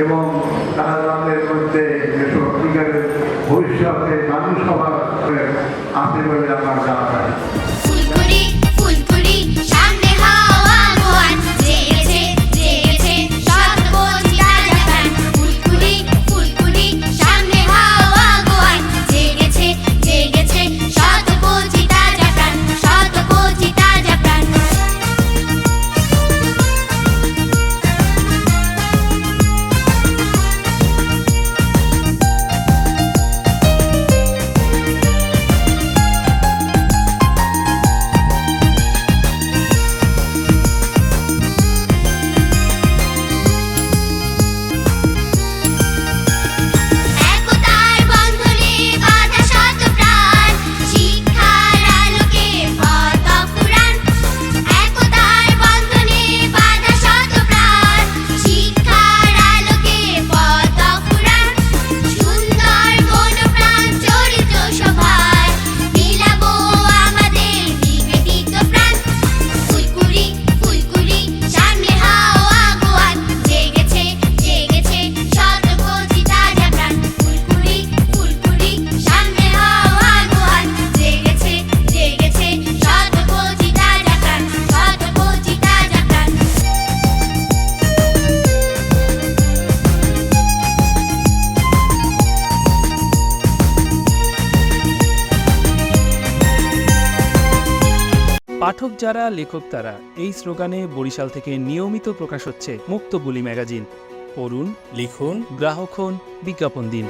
এবং তাদের মধ্যে সত্যিকারের ভবিষ্যতে মানুষ হওয়ার আছে বলে আমার জানা পাঠক যারা, লেখক তারা, এই স্লোগানে বরিশাল থেকে নিয়মিত প্রকাশ হচ্ছে মুক্ত বুলি ম্যাগাজিন। পড়ুন, লিখুন, গ্রাহক হন, বিজ্ঞাপন দিন।